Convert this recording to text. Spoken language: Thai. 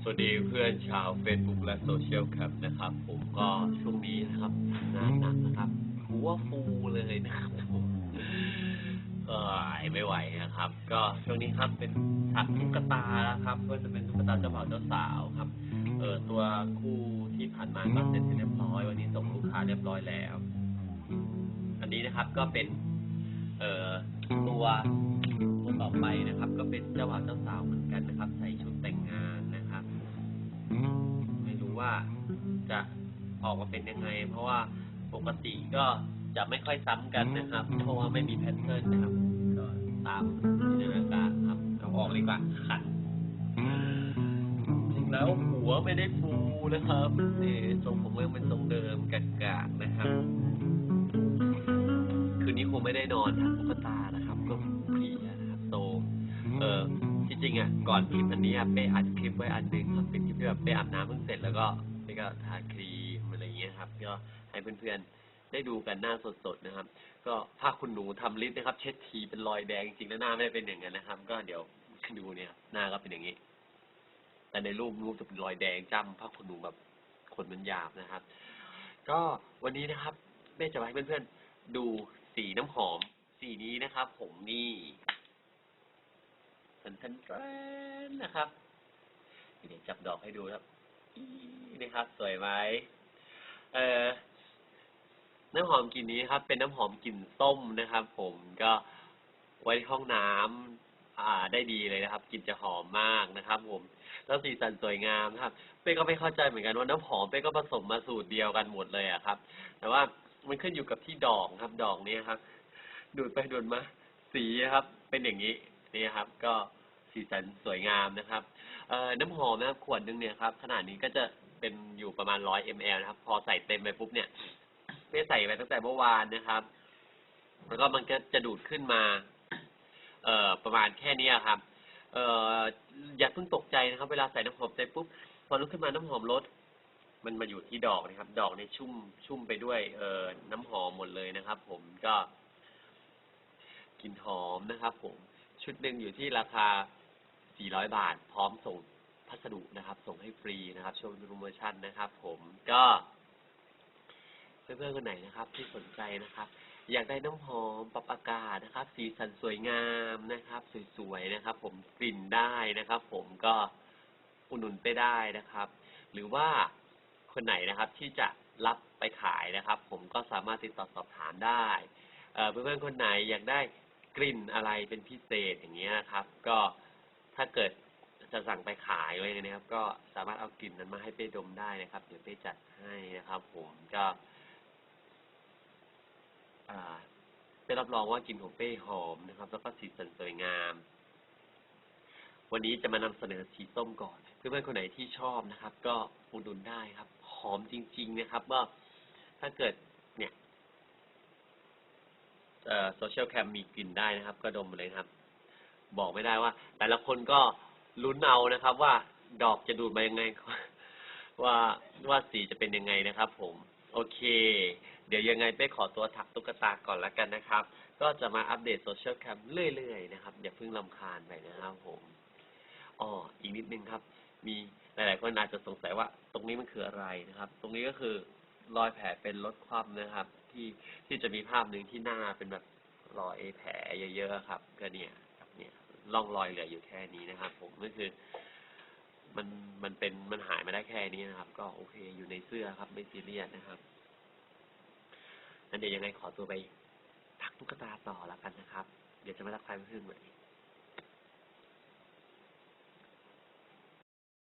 สวัสดีเพื่อนชาว Facebook และโซเชียลแคมนะครับ ผมก็ช่วงนี้นะครับงานหนักนะครับหัวฟูเลยนะครับผมเออไม่ไหวนะครับ ก็ช่วงนี้ครับเป็นถักตุ๊กตานะครับก็จะเป็นตุ๊กตาเจ้าบ่าวเจ้าสาวครับ เออตัวคู่ที่ผ่านมาก็เสร็จเรียบร้อย วันนี้ส่งลูกค้าเรียบร้อยแล้ว อันนี้นะครับก็เป็น เอ่อตัว ตัวต่อไปนะครับ ก็เป็นเจ้าบ่าวเจ้าสาวเหมือนกันนะครับ ใส่ชุดแต่งงานนะครับ ไม่รู้ว่าจะออกมาเป็นยังไง เพราะว่าปกติก็จะไม่ค่อยซ้ำกันนะครับ เพราะว่าไม่มีแพทเทิร์นนะครับ ก็ตามจินตนาการครับเอาออกเลยดีกว่าขันจริงแล้วหัวไม่ได้ฟูนะครับนี่ทรงผมยังเป็นทรงเดิมกากๆนะครับ คืนนี้คงไม่ได้นอนทางตุ๊กตานะครับ ที่จริงอะก่อนคลิปอันนี้อะเป้อัดคลิปไว้อันหนึ่งครับเป็นคลิปที่แบบเป้อาบน้ำเพิ่งเสร็จแล้วก็เป้ก็ทาครีมอะไรอย่างเงี้ยครับก็ให้เพื่อนๆได้ดูกันหน้าสดๆนะครับ ก็ผ้าคุณหนูทำลิปนะครับ เช็ดทีเป็นรอยแดงจริงๆแล้วหน้าไม่ได้เป็นอย่างนั้นนะครับ ก็เดี๋ยวดูเนี่ยหน้าก็เป็นอย่างนี้ แต่ในรูปรูปจะเป็นรอยแดงจ้ำผ้าคุณหนูแบบขนมันหยาบนะครับ ก็วันนี้นะครับเป้จะมาให้เพื่อนๆดูสีน้ำหอมสีนี้นะครับ ผมนี่ ทันทันแทนนะครับเดี๋ยวจับดอกให้ดูครับอีนะครับ สวยไหมเอ่อน้ำหอมกลิ่นนี้ครับ เป็นน้ำหอมกลิ่นส้มนะครับ ผมก็ไว้ห้องน้ำอ่า ได้ดีเลยนะครับกลิ่นจะหอมมากนะครับ ผม แล้วสีสันสวยงามนะครับ เป้ก็ไม่เข้าใจเหมือนกันว่าน้ำหอมเป้ก็ผสมมาสูตรเดียวกันหมดเลยอะครับ แต่ว่ามันขึ้นอยู่กับที่ดอกครับ ดอกเนี้ครับดูดไปดูดมา สีครับ เป็นอย่างนี้นี่ครับ ก็ สีสันสวยงามนะครับเอ่อน้ำหอมนะครับขวดหนึงเนี่ยครับขนาดนี้ก็จะเป็นอยู่ประมาณร้อยมลนะครับ พอใส่เต็มไปปุ๊บเนี่ยเป้ใส่ไปตั้งแต่เมื่อวานนะครับ แล้วก็มันก็จะดูดขึ้นมา เอ่อประมาณแค่เนี้ยครับ เอ่ออย่าเพิ่งตกใจนะครับ เวลาใส่น้ำหอมไปปุ๊บพอลุกขึ้นมาน้ำหอมลด มันมาอยู่ที่ดอกนะครับ ดอกเนี่ยชุ่มชุ่มไปด้วย เอ่อน้ำหอมหมดเลยนะครับ ผมก็กลิ่นหอมนะครับ ผมชุดหนึ่งอยู่ที่ราคา 400 บาท พร้อมส่งพัสดุนะครับ ส่งให้ฟรีนะครับ ช่วงโปรโมชั่นนะครับ ผมก็เพื่อนๆคนไหนนะครับ ที่สนใจนะครับ อยากได้น้ำหอมปรับอากาศนะครับ สีสันสวยงามนะครับ สวยๆนะครับ ผมกลิ่นได้นะครับ ผมก็อุดหนุนไปได้นะครับ หรือว่าคนไหนนะครับที่จะรับไปขายนะครับ ผมก็สามารถติดต่อสอบถามได้เอ่อเพื่อนๆคนไหนอยากได้กลิ่นอะไรเป็นพิเศษอย่างเงี้ยนะครับ ก็ ถ้าเกิดจะสั่งไปขายอะไว้นะครับ ก็สามารถเอากลิ่นนั้นมาให้เป้ดมได้นะครับ เดี๋ยวเป้จัดให้นะครับ ผมก็อ่าได้รับรองว่ากลิ่นของเป้หอมนะครับ แล้วก็สีสันสวยงาม วันนี้จะมานำเสนอสีส้มก่อน เพื่อนๆคนไหนที่ชอบนะครับ ก็อุดหนุนได้ครับ หอมจริง ๆ นะครับว่าถ้าเกิดเนี่ยโซเชียลแคมมีกลิ่นได้นะครับ ก็ดมเลยครับ บอกไม่ได้ว่า แต่ละคนก็ลุ้นเอานะครับ ว่าดอกจะดูดมายังไง ว่าว่าสีจะเป็นยังไงนะครับ ผม โอเค เดี๋ยวยังไงเป้ขอตัวถักตุ๊กตาก่อนละกันนะครับ ก็จะมาอัปเดตโซเชียลแคมเรื่อยๆนะครับอย่าเพิ่งลำคาญไปนะครับ ผมอ๋ออีกนิดนึงครับ มีหลายๆคนอาจจะสงสัยว่า ตรงนี้มันคืออะไรนะครับ ตรงนี้ก็คือรอยแผลเป็นลดความนะครับ ที่ที่จะมีภาพหนึ่งที่หน้าเป็นแบบรอยแผลเยอะๆครับ ก็เนี่ย เนี่ยร่องรอยเหลืออยู่แค่นี้นะครับ ผมก็คือ มันมันเป็นมันหายมาได้แค่นี้นะครับ ก็โอเคอยู่ในเสื้อครับ ไม่ซีเรียสนะครับนั้นเดี๋ยวยังไงขอตัวไปทักตุ๊กตาต่อแล้วกันนะครับ เดี๋ยวจะมาทักทายเพื่อนๆใหม่